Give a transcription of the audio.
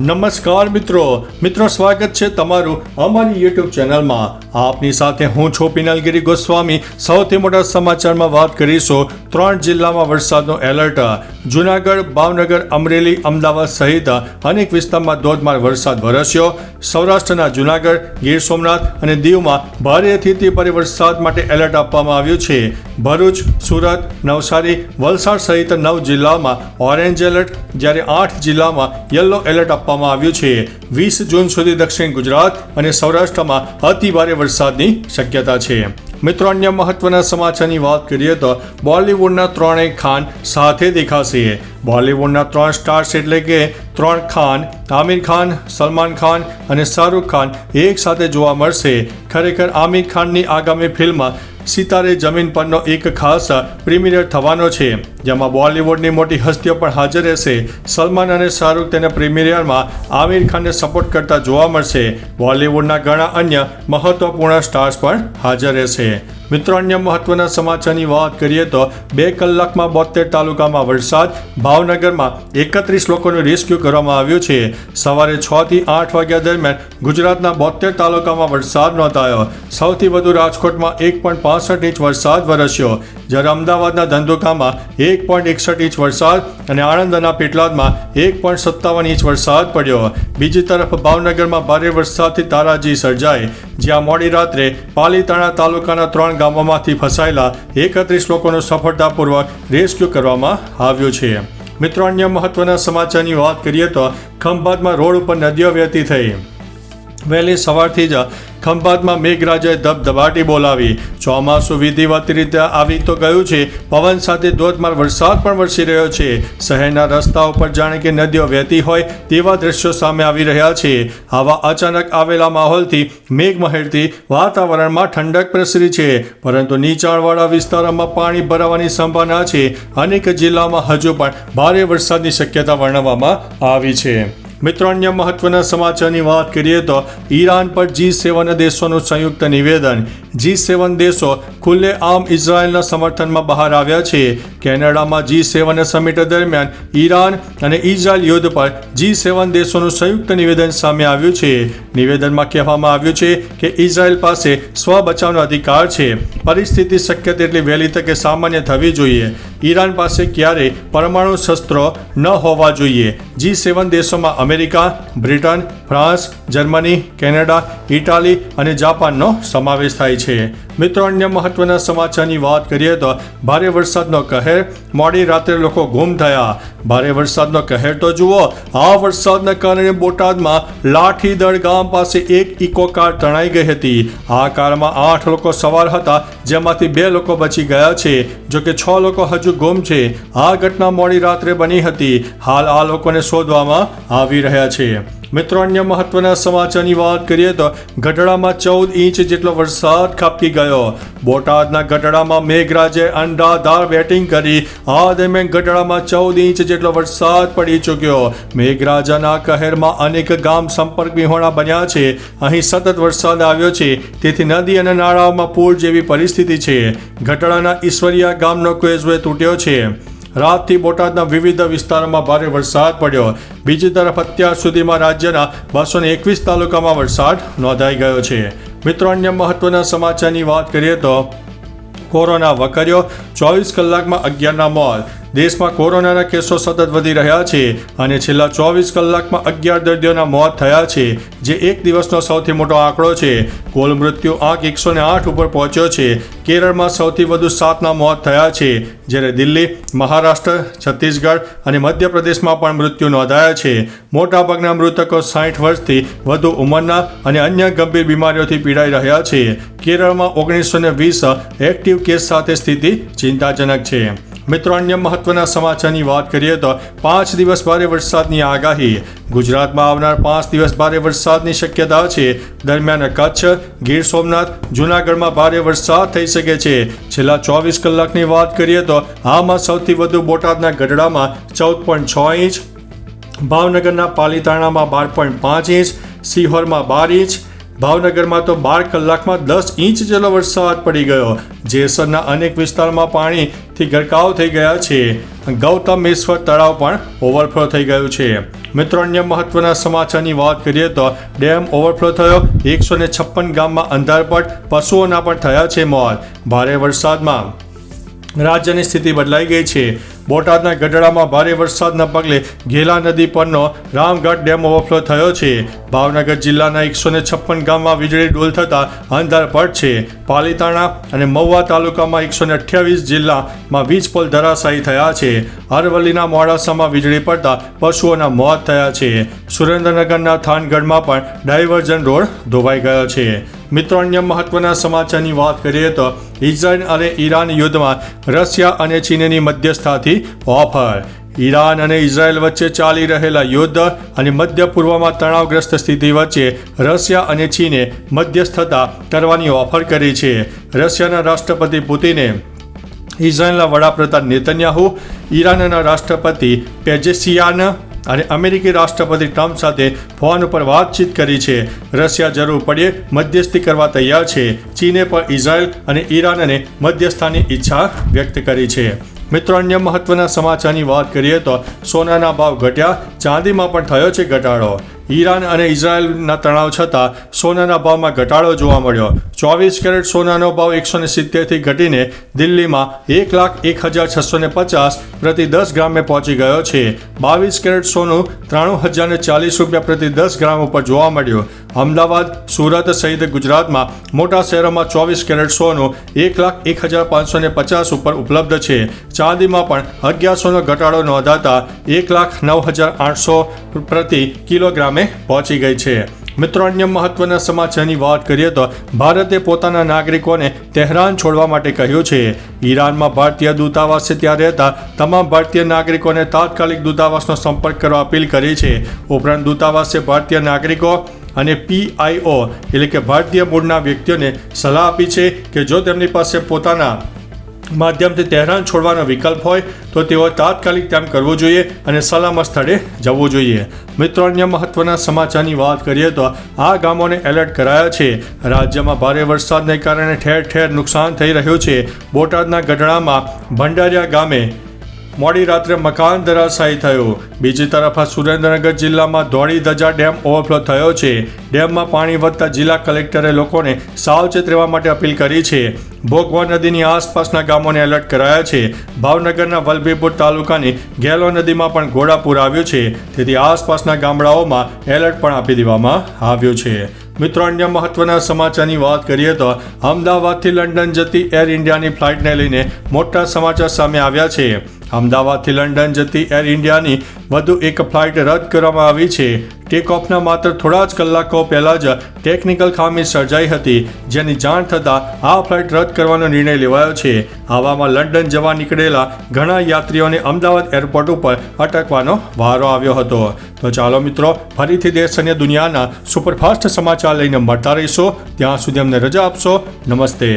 નમસ્કાર મિત્રો. મિત્રો, સ્વાગત છે તમારું અમારી યુટ્યુબ ચેનલમાં. આપની સાથે હું છું પિનલગીરી ગોસ્વામી. સૌથી મોટા સમાચારમાં વાત કરીશું ત્રણ જિલ્લામાં વરસાદનો એલર્ટ, જુનાગઢ, ભાવનગર, અમરેલી, અમદાવાદ સહિત અનેક વિસ્તારમાં ધોધમાર વરસાદ વરસ્યો. સૌરાષ્ટ્રના જુનાગઢ, ગીર સોમનાથ અને દીવમાં ભારેથી ભારે વરસાદ માટે એલર્ટ આપવામાં આવ્યું છે. ભરૂચ, સુરત, નવસારી, વલસાડ સહિત નવ જિલ્લામાં ઓરેન્જ એલર્ટ, જ્યારે આઠ જિલ્લામાં યલો એલર્ટ આપવામાં આવ્યું છે. વીસ જૂન સુધી દક્ષિણ ગુજરાત અને સૌરાષ્ટ્રમાં અતિ ભારે વરસાદની શક્યતા છે. મિત્રો, અન્ય મહત્વના સમાચારની વાત કરીએ તો બોલિવૂડના ત્રણેય ખાન સાથે દેખાશે. બોલિવૂડના ત્રણ સ્ટાર્સ એટલે કે ત્રણ ખાન, આમિર ખાન, સલમાન ખાન અને શાહરૂખ ખાન એક સાથે જોવા મળશે. ખરેખર આમિર ખાનની આગામી ફિલ્મ સિતારે જમીન પરનો એક ખાસ પ્રીમિયર થવાનો છે, જેમાં બોલિવૂડની મોટી હસ્તીઓ પણ હાજર રહેશે. સલમાન અને શાહરૂખ તેના પ્રીમિયરમાં આમિર ખાનને સપોર્ટ કરતા જોવા મળશે. બોલિવૂડના ઘણા અન્ય મહત્વપૂર્ણ સ્ટાર્સ પણ હાજર રહેશે. મિત્રો, અન્ય મહત્વના સમાચારની વાત કરીએ તો બે કલાકમાં બોતેર તાલુકામાં વરસાદ. ભાવનગરમાં એકત્રીસ લોકોનું રેસ્ક્યુ કરવામાં આવ્યું છે. સવારે છ થી આઠ વાગ્યા દરમિયાન ગુજરાતના બોતેર તાલુકામાં વરસાદ નોંધાયો. સૌથી વધુ રાજકોટમાં એક પોઈન્ટ પાસઠ ઇંચ વરસાદ વરસ્યો. જ્યારે અમદાવાદના ધંધુકામાં એક પોઈન્ટ એકસઠ ઇંચ વરસાદ અને આણંદના પેટલાદમાં એક પોઈન્ટ સત્તાવન ઇંચ વરસાદ પડ્યો. બીજી તરફ ભાવનગરમાં ભારે વરસાદથી તારાજી સર્જાઈ. જ્યાં મોડી રાત્રે પાલીતાણા તાલુકાના ત્રણ ગામોમાંથી ફસાયેલા એકત્રીસ લોકોનો સફળતાપૂર્વક રેસ્ક્યુ કરવામાં આવ્યો છે. મિત્રો, અન્ય મહત્વના સમાચારની વાત કરીએ તો ખંભાતમાં રોડ ઉપર નદીઓ વહેતી થઈ. વહેલી સવારથી જ ખંભાતમાં મેઘરાજાએ ધબધબાટી બોલાવી. ચોમાસું વિધિવત રીતે આવી તો ગયું છે. પવન સાથે ધોધમાર વરસાદ પણ વરસી રહ્યો છે. શહેરના રસ્તા ઉપર જાણે કે નદીઓ વહેતી હોય તેવા દ્રશ્યો સામે આવી રહ્યા છે. આવા અચાનક આવેલા માહોલથી મેઘમહેરથી વાતાવરણમાં ઠંડક પ્રસરી છે. પરંતુ નીચાણવાળા વિસ્તારોમાં પાણી ભરાવાની સંભાવના છે. અનેક જિલ્લામાં હજુ પણ ભારે વરસાદની શક્યતા વર્ણવવામાં આવી છે. મિત્રો, અન્ય મહત્વના સમાચારની વાત કરીએ તો ઈરાન પર જી સેવન દેશોનું સંયુક્ત નિવેદન. જી સેવન દેશો ખુલ્લે આમ ઇઝરાયલના સમર્થનમાં બહાર આવ્યા છે. કેનેડામાં જી સેવન સમિટ દરમિયાન ઈરાન અને ઇઝરાયલ યુદ્ધ પર જી સેવન દેશોનું સંયુક્ત નિવેદન સામે આવ્યું છે. નિવેદનમાં કહેવામાં આવ્યું છે કે ઇઝરાયલ પાસે સ્વ બચાવનો અધિકાર છે. પરિસ્થિતિ શક્ય તેટલી વહેલી તકે સામાન્ય થવી જોઈએ. ઈરાન પાસે ક્યારેય પરમાણુ શસ્ત્રો ન હોવા જોઈએ. જી સેવન દેશોમાં America Britain France Germany Canada Italy અને જાપાનનો સમાવેશ થાય છે. મિત્રો, અન્ય મહત્વના સમાચારની વાત કરીએ તો ભારે વરસાદનો કહેર. મોડી રાત્રે લોકો ગુમ થયા. ભારે વરસાદનો કહેર તો જુઓ, આ વરસાદના કારણે બોટાદમાં લાઠીદળ ગામ પાસે એક ઇકો કાર તણાઈ ગઈ હતી. આ કારમાં આઠ લોકો સવાર હતા, જેમાંથી બે લોકો બચી ગયા છે, જો કે છ લોકો હજુ ગુમ છે. આ ઘટના મોડી રાત્રે બની હતી. હાલ આ લોકોને શોધવામાં આવી રહ્યા છે. મિત્રો, અન્ય મહત્વના સમાચારની વાત કરીએ તો ગઢડામાં ચૌદ ઇંચ જેટલો વરસાદ ખાબકી ગયો. બોટાદના ગઢડામાં મેઘરાજે અંડાધાર બેટિંગ કરી. આ દરમિયાન ગઢડામાં ચૌદ ઇંચ જેટલો વરસાદ પડી ચૂક્યો. મેઘરાજાના કહેરમાં અનેક ગામ સંપર્ક વિહોણા બન્યા છે. અહીં સતત વરસાદ આવ્યો છે. તેથી નદી અને નાળાઓમાં પૂર જેવી પરિસ્થિતિ છે. ગઢડાના ઈશ્વરિયા ગામનો કોઝવે તૂટ્યો છે. રાતથી બોટાદના વિવિધ વિસ્તારોમાં ભારે વરસાદ પડ્યો. બીજી તરફ અત્યાર સુધીમાં રાજ્યના બસો એકવીસ તાલુકામાં વરસાદ નોંધાઈ ગયો છે. મિત્રો, અન્ય મહત્વના સમાચારની વાત કરીએ તો કોરોના વકર્યો ચોવીસ કલાકમાં અગિયારના મોત. દેશમાં કોરોનાના કેસો સતત વધી રહ્યા છે અને છેલ્લા ચોવીસ કલાકમાં અગિયાર દર્દીઓના મોત થયા છે, જે એક દિવસનો સૌથી મોટો આંકડો છે. કુલ મૃત્યુ આંક એકસો ને આઠ ઉપર પહોંચ્યો છે. કેરળમાં સૌથી વધુ સાતના મોત થયા છે. જ્યારે દિલ્હી, મહારાષ્ટ્ર, છત્તીસગઢ અને મધ્યપ્રદેશમાં પણ મૃત્યુ નોંધાયા છે. મોટાભાગના મૃતકો સાઠ વર્ષથી વધુ ઉંમરના અને અન્ય ગંભીર બીમારીઓથી પીડાઈ રહ્યા છે. કેરળમાં ઓગણીસો ને વીસ એક્ટિવ કેસ સાથે સ્થિતિ ચિંતાજનક છે. મિત્રો, અન્ય મહત્વના સમાચારની વાત કરીએ તો પાંચ દિવસ ભારે વરસાદની આગાહી. ગુજરાતમાં આવનાર પાંચ દિવસ ભારે વરસાદની શક્યતા છે. દરમિયાન કચ્છ, ગીર સોમનાથ, જૂનાગઢમાં ભારે વરસાદ થઈ શકે છે. છેલ્લા ચોવીસ કલાકની વાત કરીએ તો આમાં સૌથી વધુ બોટાદના ગઢડામાં ચૌદ પોઈન્ટ છ ઇંચ, ભાવનગરના પાલીતાણામાં બાર પોઈન્ટ પાંચ ઇંચ સિહોરમાં બાર ઇંચ ભાવનગરમાં તો બાર કલાકમાં દસ ઇંચ જેટલો વરસાદ પડી ગયો. જેસરના અનેક વિસ્તારમાં પાણીથી ગરકાવ થઈ ગયા છે. ગૌતમેશ્વર તળાવ પણ ઓવરફ્લો થઈ ગયું છે. મિત્રો, અન્ય મહત્વના સમાચારની વાત કરીએ તો ડેમ ઓવરફ્લો થયો. એકસો ને છપ્પન ગામમાં અંધારપટ, પશુઓના પણ થયા છે મોત. ભારે વરસાદમાં રાજ્યની સ્થિતિ બદલાઈ ગઈ છે. બોટાદના ગઢડામાં ભારે વરસાદના પગલે ઘેલા નદી પરનો રામગઢ ડેમ ઓવરફ્લો થયો છે. ભાવનગર જિલ્લાના એકસો ને છપ્પન ગામમાં વીજળી ડોલ થતા અંધારપટ છે. પાલીતાણા અને મહુવા તાલુકામાં એકસો ને અઠ્યાવીસ જિલ્લામાં વીજ પોલ ધરાશાયી થયા છે. અરવલ્લીના મોડાસામાં વીજળી પડતા પશુઓના મોત થયા છે. સુરેન્દ્રનગરના થાનગઢમાં પણ ડાયવર્ઝન રોડ ધોવાઈ ગયો છે. મિત્રો, અન્ય મહત્વના સમાચારની વાત કરીએ તો ઇઝરાયલ અને ઈરાન યુદ્ધમાં રશિયા અને ચીનની મધ્યસ્થાથી ઓફર. ઈરાન અને ઇઝરાયલ વચ્ચે ચાલી રહેલા યુદ્ધ અને મધ્ય પૂર્વમાં તણાવગ્રસ્ત સ્થિતિ વચ્ચે રશિયા અને ચીને મધ્યસ્થતા કરવાની ઓફર કરી છે. રશિયાના રાષ્ટ્રપતિ પુતિને ઇઝરાયલના વડાપ્રધાન નેતન્યાહુ, ઈરાનના રાષ્ટ્રપતિ પેજેસિયાન અને અમેરિકી રાષ્ટ્રપતિ ટ્રમ્પ સાથે ફોન ઉપર વાતચીત કરી છે. રશિયા જરૂર પડે, મધ્યસ્થી કરવા તૈયાર છે. ચીને પણ ઇઝરાયલ અને ઈરાનને મધ્યસ્થાની ઈચ્છા વ્યક્ત કરી છે. મિત્રો, અન્ય મહત્વના સમાચારની વાત કરીએ તો સોનાના ભાવ ઘટ્યા, ચાંદીમાં પણ થયો છે ઘટાડો. ઈરાન અને ઇઝરાયલના તણાવ છતાં સોનાના ભાવમાં ઘટાડો જોવા મળ્યો. ચોવીસ કેરેટ સોનાનો ભાવ એકસો ને સિત્તેરથી ઘટીને દિલ્હીમાં એક લાખ એક હજાર છસો ને પચાસ પ્રતિ દસ ગ્રામે પહોંચી ગયો છે. બાવીસ કેરેટ સોનું ત્રાણું હજાર ચાલીસ રૂપિયા પ્રતિ દસ ગ્રામ ઉપર જોવા મળ્યું. અમદાવાદ, સુરત સહિત ગુજરાતમાં મોટા શહેરોમાં ચોવીસ કેરેટ સોનું એક લાખ એક હજાર પાંચસો ને પચાસ ઉપર ઉપલબ્ધ છે. ચાંદીમાં પણ અગિયારસોનો ઘટાડો નોંધાતા એક લાખ નવ હજાર આઠસો પ્રતિ કિલોગ્રામે પહોંચી ગઈ છે. મિત્રો, અન્ય મહત્વના સમાચારની વાત કરીએ તો ભારતે પોતાના નાગરિકોને તહેરાન છોડવા માટે કહ્યું છે. ઈરાનમાં ભારતીય દૂતાવાસે ત્યાં રહેતા તમામ ભારતીય નાગરિકોને તાત્કાલિક દૂતાવાસનો સંપર્ક કરવા અપીલ કરી છે. ઉપરાંત દૂતાવાસે ભારતીય નાગરિકો અને પીઆઈઓ એટલે કે ભારતીય મૂળના વ્યક્તિઓને સલાહ આપી છે કે જો તેમની પાસે પોતાના માધ્યમથી તહેરાન છોડવાનો વિકલ્પ હોય તો તેઓ તાત્કાલિક તેમ કરવું જોઈએ અને સલામત સ્થળે જવું જોઈએ. મિત્રો, અન્ય મહત્વના સમાચારની વાત કરીએ તો આ ગામોને એલર્ટ કરાયા છે. રાજ્યમાં ભારે વરસાદને કારણે ઠેર ઠેર નુકસાન થઈ રહ્યું છે. બોટાદના ગઢડામાં ભંડારિયા ગામે મોડી રાત્રે મકાન ધરાશાયી થયું. બીજી તરફ આ સુરેન્દ્રનગર જિલ્લામાં ધોળી ધજા ડેમ ઓવરફ્લો થયો છે. ડેમમાં પાણી વધતા જિલ્લા કલેક્ટરે લોકોને સાવચેત રહેવા માટે અપીલ કરી છે. ભોગવા નદીની આસપાસના ગામોને એલર્ટ કરાયા છે. ભાવનગરના વલભીપુર તાલુકાની ગેલો નદીમાં પણ ઘોડાપુર આવ્યું છે. તેથી આસપાસના ગામડાઓમાં એલર્ટ પણ આપી દેવામાં આવ્યું છે. મિત્રો, અન્ય મહત્વના સમાચારની વાત કરીએ તો અમદાવાદથી લંડન જતી એર ઇન્ડિયાની ફ્લાઇટને લઈને મોટા સમાચાર સામે આવ્યા છે. અમદાવાદથી લંડન જતી એર ઇન્ડિયાની વધુ એક ફ્લાઇટ રદ કરવામાં આવી છે. ટેક ઓફના માત્ર થોડા જ કલાકો પહેલા જ ટેકનિકલ ખામી સર્જાઈ હતી, જેની જાણ થતાં આ ફ્લાઇટ રદ કરવાનો નિર્ણય લેવાયો છે. આવામાં લંડન જવા નીકળેલા ઘણા યાત્રીઓને અમદાવાદ એરપોર્ટ ઉપર અટકવાનો વારો આવ્યો હતો. તો ચાલો મિત્રો, ફરીથી દેશ અને દુનિયાના સુપરફાસ્ટ સમાચાર લઈને મળતા રહીશો. ત્યાં સુધી અમને રજા આપશો. નમસ્તે.